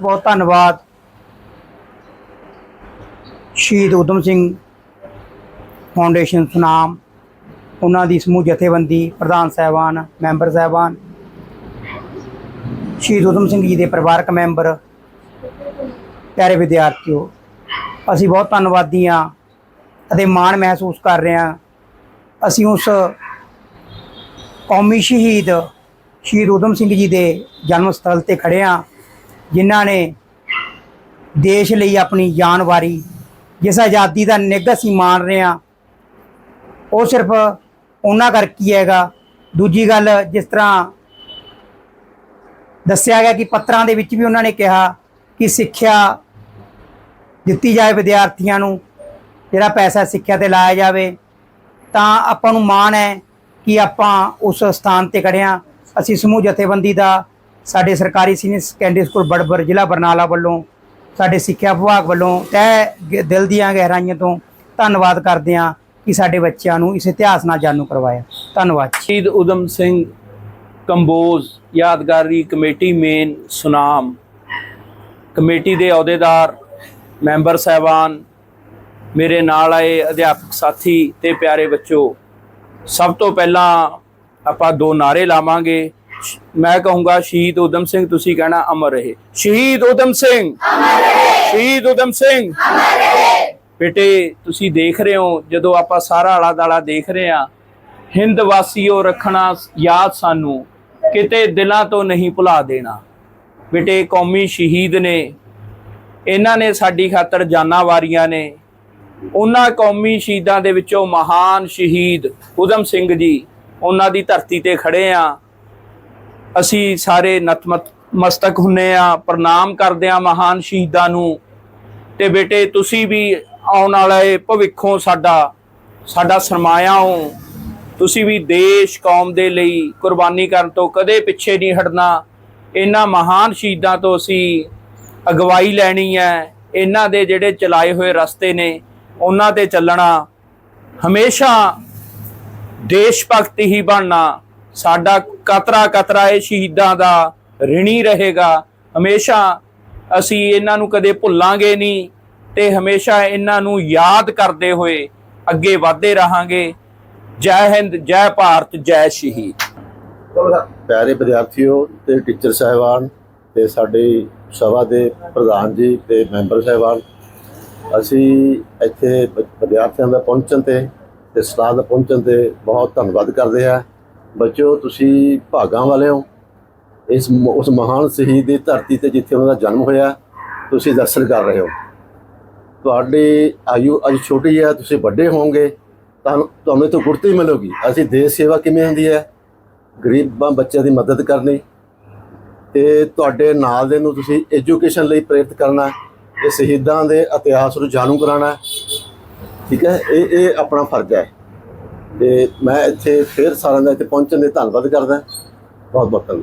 ਬਹੁਤ ਬਹੁਤ ਧੰਨਵਾਦ। ਸ਼ਹੀਦ ਊਧਮ ਸਿੰਘ ਫਾਊਂਡੇਸ਼ਨ ਸੁਨਾਮ, ਉਹਨਾਂ ਦੀ ਸਮੂਹ ਜਥੇਬੰਦੀ ਪ੍ਰਧਾਨ ਸਾਹਿਬਾਨ, ਮੈਂਬਰ ਸਾਹਿਬਾਨ, ਸ਼ਹੀਦ ਊਧਮ ਸਿੰਘ ਜੀ ਦੇ ਪਰਿਵਾਰਕ ਮੈਂਬਰ, ਪਿਆਰੇ ਵਿਦਿਆਰਥੀਓ, ਅਸੀਂ ਬਹੁਤ ਧੰਨਵਾਦੀ ਹਾਂ ਅਤੇ ਮਾਣ ਮਹਿਸੂਸ ਕਰ ਰਹੇ ਹਾਂ। ਅਸੀਂ ਉਸ ਕੌਮੀ ਸ਼ਹੀਦ ਸ਼ਹੀਦ ਊਧਮ ਸਿੰਘ ਜੀ ਦੇ ਜਨਮ ਸਥਲ ਤੇ ਖੜੇ ਹਾਂ। ਜਿਨ੍ਹਾਂ ਨੇ ਦੇਸ਼ ਲਈ ਆਪਣੀ ਜਾਨ ਵਾਰੀ, ਜਿਸ ਆਜ਼ਾਦੀ ਦਾ ਨਿੱਘ ਅਸੀਂ ਮਾਣ ਰਹੇ ਹਾਂ, ਉਹ ਸਿਰਫ ਉਹਨਾਂ ਕਰਕੇ ਹੀ ਹੈਗਾ। ਦੂਜੀ ਗੱਲ ਜਿਸ ਤਰ੍ਹਾਂ ਦੱਸਿਆ ਗਿਆ ਕਿ ਪੱਤਰਾਂ ਦੇ ਵਿੱਚ ਵੀ ਉਹਨਾਂ ਨੇ ਕਿਹਾ ਕਿ ਸਿੱਖਿਆ ਦਿੱਤੀ ਜਾਏ ਵਿਦਿਆਰਥੀਆਂ ਨੂੰ, ਜਿਹੜਾ ਪੈਸਾ ਸਿੱਖਿਆ ਤੇ ਲਾਇਆ ਜਾਵੇ, ਤਾਂ ਆਪਾਂ ਨੂੰ ਮਾਣ ਹੈ ਕਿ ਆਪਾਂ ਉਸ ਸਥਾਨ ਤੇ ਖੜੇ ਅਸੀਂ ਸਮੂਹ ਜਥੇਬੰਦੀ ਦਾ ਸਾਡੇ ਸਰਕਾਰੀ ਸੀਨੀਅਰ ਸੈਕੰਡਰੀ ਸਕੂਲ ਬੜਬਰ ਜ਼ਿਲ੍ਹਾ ਬਰਨਾਲਾ ਵੱਲੋਂ, ਸਾਡੇ ਸਿੱਖਿਆ ਵਿਭਾਗ ਵੱਲੋਂ ਤਹਿ ਦਿਲ ਦੀਆਂ ਗਹਿਰਾਈਆਂ ਤੋਂ ਧੰਨਵਾਦ ਕਰਦੇ ਹਾਂ ਕਿ ਸਾਡੇ ਬੱਚਿਆਂ ਨੂੰ ਇਸ ਇਤਿਹਾਸ ਨਾਲ ਜਾਣੂ ਕਰਵਾਇਆ। ਧੰਨਵਾਦ। ਸ਼ਹੀਦ ਉਦਮ ਸਿੰਘ ਕੰਬੋਜ, ਯਾਦਗਾਰੀ ਕਮੇਟੀ ਮੇਨ ਸੁਨਾਮ, ਕਮੇਟੀ ਦੇ ਅਹੁਦੇਦਾਰ, ਮੈਂਬਰ ਸਹਿਬਾਨ, ਮੇਰੇ ਨਾਲ ਆਏ ਅਧਿਆਪਕ ਸਾਥੀ ਤੇ ਪਿਆਰੇ ਬੱਚੋ, ਸਭ ਤੋਂ ਪਹਿਲਾਂ ਆਪਾਂ ਦੋ ਨਾਰੇ ਲਾਵਾਂਗੇ। ਮੈਂ ਕਹੂੰਗਾ, ਸ਼ਹੀਦ ਉਦਮ ਸਿੰਘ, ਤੁਸੀਂ ਕਹਿਣਾ ਅਮਰ ਰਹੇ। ਸ਼ਹੀਦ ਉਦਮ ਸਿੰਘ। ਅਮਰ ਰਹੇ ਸ਼ਹੀਦ ਉਦਮ ਸਿੰਘ। ਅਮਰ ਰਹੇ ਬੇਟੇ, ਤੁਸੀਂ ਦੇਖ ਰਹੇ ਹੋ, ਜਦੋਂ ਆਪਾਂ ਸਾਰਾ ਆਲਾ ਦਾਲਾ ਦੇਖ ਰਹੇ ਹਾਂ, ਹਿੰਦ ਵਾਸੀਓ ਰੱਖਣਾ ਯਾਦ ਸਾਨੂੰ ਕਿਤੇ ਦਿਲਾਂ ਤੋਂ ਨਹੀਂ ਭੁਲਾ ਦੇਣਾ। ਬੇਟੇ, ਕੌਮੀ ਸ਼ਹੀਦ ਨੇ, ਇਹਨਾਂ ਨੇ ਸਾਡੀ ਖਾਤਰ ਜਾਨਾਂ ਵਾਰੀਆਂ ਨੇ। ਉਹਨਾਂ ਕੌਮੀ ਸ਼ਹੀਦਾਂ ਦੇ ਵਿੱਚੋਂ ਮਹਾਨ ਸ਼ਹੀਦ ਉਦਮ ਸਿੰਘ ਜੀ, ਉਹਨਾਂ ਦੀ ਧਰਤੀ ਤੇ ਖੜੇ ਆ ਅਸੀਂ ਸਾਰੇ ਨਤਮਸਤਕ ਮਸਤਕ ਹੁੰਨੇ ਆ, ਪ੍ਰਣਾਮ ਕਰਦੇ ਆ ਮਹਾਨ ਸ਼ਹੀਦਾਂ ਨੂੰ। ਤੇ ਬੇਟੇ, ਤੁਸੀਂ ਵੀ ਆਉਣ ਵਾਲੇ ਭਵਿੱਖੋਂ ਸਾਡਾ ਸਾਡਾ ਸਰਮਾਇਆ ਹੋ। ਤੁਸੀਂ ਵੀ ਦੇਸ਼, ਕੌਮ ਦੇ ਲਈ ਕੁਰਬਾਨੀ ਕਰਨ ਤੋਂ ਕਦੇ ਪਿੱਛੇ ਨਹੀਂ ਹਟਣਾ। ਇਹਨਾਂ ਮਹਾਨ ਸ਼ਹੀਦਾਂ ਤੋਂ ਅਸੀਂ ਅਗਵਾਈ ਲੈਣੀ ਹੈ। ਇਹਨਾਂ ਦੇ ਜਿਹੜੇ ਚਲਾਏ ਹੋਏ ਰਸਤੇ ਨੇ, ਉਹਨਾਂ ਤੇ ਚੱਲਣਾ। ਹਮੇਸ਼ਾ ਦੇਸ਼ ਭਗਤ ਹੀ ਬਣਨਾ। ਸਾਡਾ ਕਤਰਾ ਕਤਰਾ ਇਹ ਸ਼ਹੀਦਾਂ ਦਾ ਰਿਣੀ ਰਹੇਗਾ। ਹਮੇਸ਼ਾ ਅਸੀਂ ਇਹਨਾਂ ਨੂੰ ਕਦੇ ਭੁੱਲਾਂਗੇ ਨਹੀਂ ਤੇ ਹਮੇਸ਼ਾ ਇਹਨਾਂ ਨੂੰ ਯਾਦ ਕਰਦੇ ਹੋਏ ਅੱਗੇ ਵਧਦੇ ਰਹਾਂਗੇ। ਜੈ ਹਿੰਦ, ਜੈ ਭਾਰਤ, ਜੈ ਸ਼ਹੀਦ। ਪਿਆਰੇ ਵਿਦਿਆਰਥੀਓ ਤੇ ਟੀਚਰ ਸਾਹਿਬਾਨ ਤੇ ਸਾਡੇ ਸਭਾ ਦੇ ਪ੍ਰਧਾਨ ਜੀ ਤੇ ਮੈਂਬਰ ਸਾਹਿਬਾਨ, ਅਸੀਂ ਇੱਥੇ ਵਿਦਿਆਰਥੀਆਂ ਦਾ ਪਹੁੰਚਣ ਤੇ ਤੇ ਸਟਾਫ ਦਾ ਪਹੁੰਚਣ ਤੇ ਬਹੁਤ ਧੰਨਵਾਦ ਕਰਦੇ ਹਾਂ। ਬੱਚਿਓ ਤੁਸੀਂ ਭਾਗਾਂ ਵਾਲੇ ਹੋ। ਇਸ ਉਸ ਮਹਾਨ ਸ਼ਹੀਦ ਦੀ ਧਰਤੀ ਤੇ ਜਿੱਥੇ ਉਹਨਾਂ ਦਾ ਜਨਮ ਹੋਇਆ, ਤੁਸੀਂ ਦਰਸ਼ਨ ਕਰ ਰਹੇ ਹੋ। ਤੁਹਾਡੀ ਆਯੂ ਅੱਜ ਛੋਟੀ ਹੈ, ਤੁਸੀਂ ਵੱਡੇ ਹੋਵੋਗੇ। ਤੁਹਾਨੂੰ ਤੁਹਾਨੂੰ ਤੋਂ ਗੁਰਤੀ ਮਿਲੇਗੀ। ਅਸੀਂ ਦੇਸ਼ ਸੇਵਾ ਕਿਵੇਂ ਹੁੰਦੀ ਹੈ? ਗਰੀਬਾਂ ਬੱਚਿਆਂ ਦੀ ਮਦਦ ਕਰਨੀ। ਤੇ ਤੁਹਾਡੇ ਨਾਲ ਦੇ ਨੂੰ ਤੁਸੀਂ ਐਜੂਕੇਸ਼ਨ ਲਈ ਪ੍ਰੇਰਿਤ ਕਰਨਾ। ਇਹ ਸ਼ਹੀਦਾਂ ਦੇ ਇਤਿਹਾਸ ਨੂੰ ਜਾਣੂ ਕਰਾਉਣਾ। ਠੀਕ ਹੈ? ਇਹ ਇਹ ਆਪਣਾ ਫਰਜ਼ ਹੈ। ਤੇ ਮੈਂ ਇੱਥੇ ਫਿਰ ਸਾਰਿਆਂ ਦਾ ਇੱਥੇ ਪਹੁੰਚਣ ਦੇ ਧੰਨਵਾਦ ਕਰਦਾ। ਬਹੁਤ ਬਹੁਤ ਧੰਨਵਾਦ।